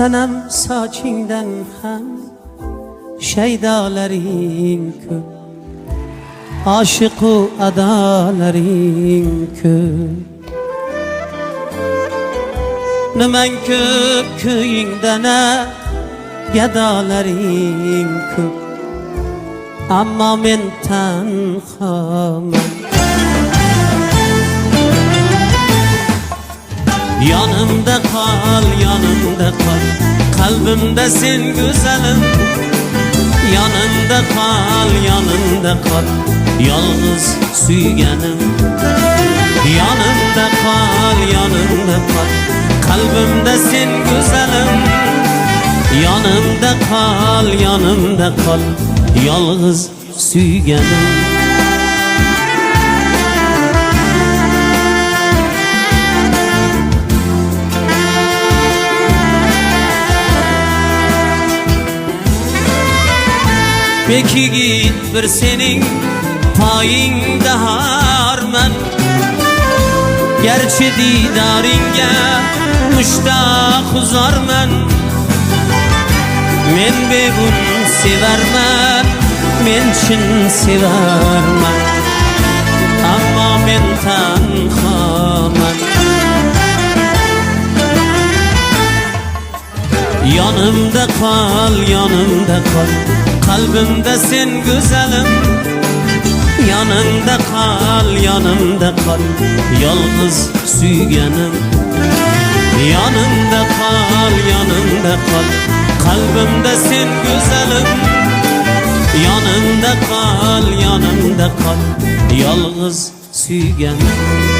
Senem saçinden hem şeydalerin köp Aşıku adalerin köp Nümen köp köyünde ne Gedalerin köp Amma men tenhamam Yanımda kal, yanımda kal. Kalbimde sen güzelim. Yanımda kal, yanımda kal. Yalnız süygenim Yanımda kal, yanımda kal. Kalbimde sen güzelim. Yanımda kal, yanımda kal. Yalnız süygenim Peki git bir senin payingde harman Gerçi didaringe müştaq uzarman Men begun severman Men chin severman Yanımda kal, yanımda kal. Kalbimde sen güzelim. Yanımda kal, yanımda kal. Yalnız süygenim Yanımda kal, yanımda kal. Kalbimde sen güzelim. Yanımda kal, yanımda kal. Yalnız süygenim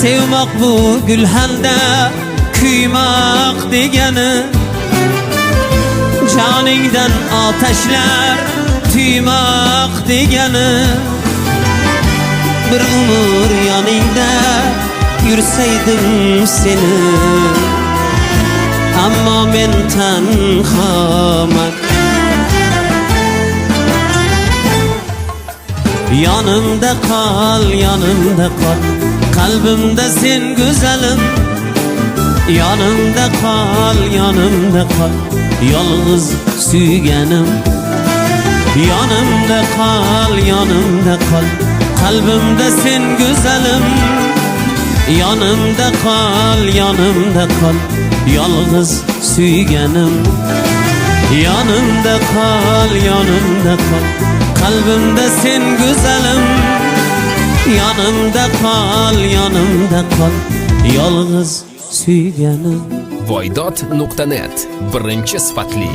Sevmek bu gülhende kıymak degeni. Caningdan ateşler tüymak degeni. Bir umur yaningda yursaydım seni. Ammo men tanhaman Yanımda kal, yanımda kal Kalbimde sen güzelim Yanımda kal, yanımda kal Yalnız süygenim Yanımda kal, yanımda kal Kalbimde sen güzelim. Yanımda kal, yanımda kal Yalnız süygenim Yanımda kal, yanımda kal Kalbimde sen güzelim Yanımda kal, yanımda kal. Yalnız süygenim Voydod.net Birinchi sifatli